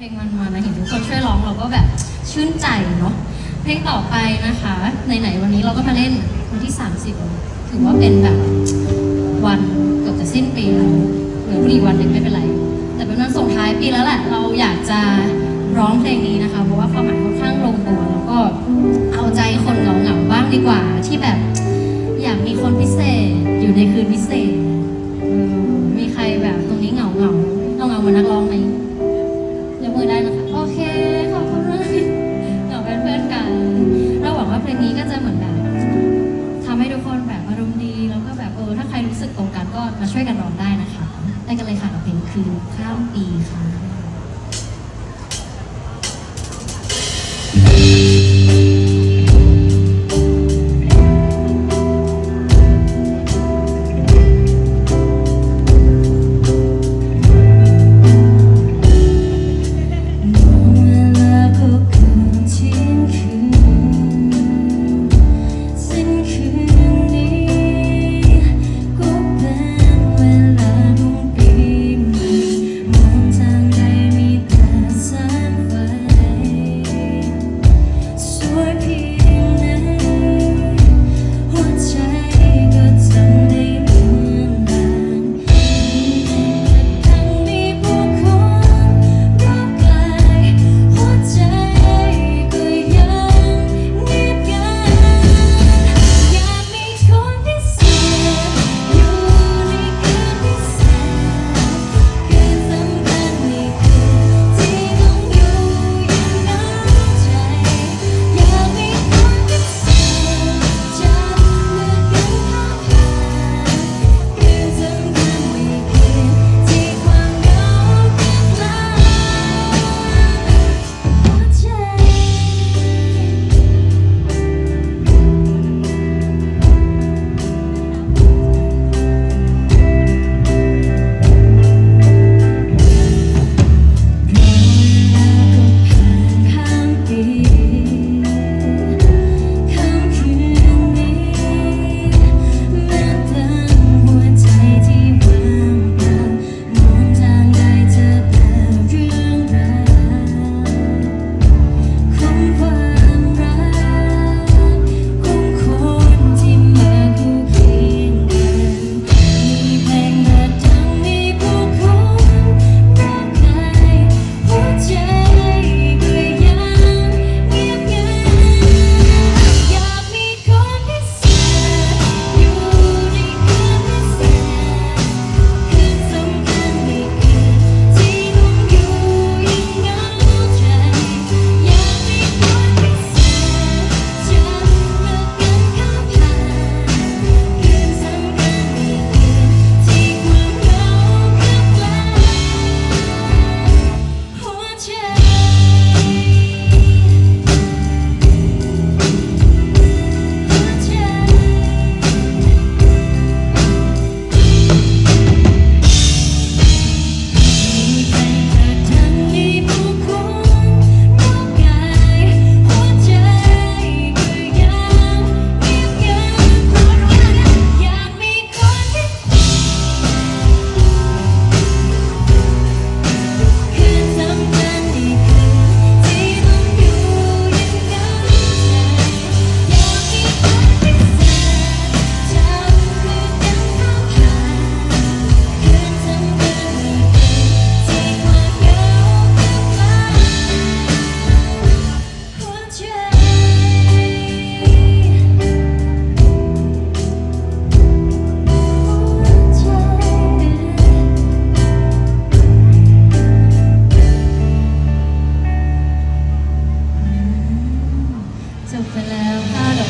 เพลงมันมานะเห็นทุกคนช่วยร้องเราก็แบบชื่นใจเนาะเพลงต่อไปนะคะในไหนวันนี้เราก็มาเล่นวันที่ 30 ถือว่าเป็นแบบวันเกือบจะสิ้นปีแล้วเหลืออีวันยังไม่เป็นไร แต่เป็นวันส่งท้ายปีแล้วแหละเราอยากจะร้องเพลงนี้นะคะ เพราะว่าความหมายค่อนข้างลงตัวแล้วก็เอาใจคนเหงาๆบ้างดีกว่าที่แบบอยากมีคนพิเศษอยู่ในคืนพิเศษ คือข้ามปีค่ะ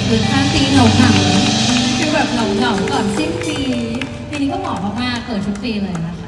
หรือข้างปีเหงาเหงาคือแบบเหงาเหงาก่อนสิ้นปีปีนี้ก็เหมาะมากๆเกิดทุกปีเลยนะคะ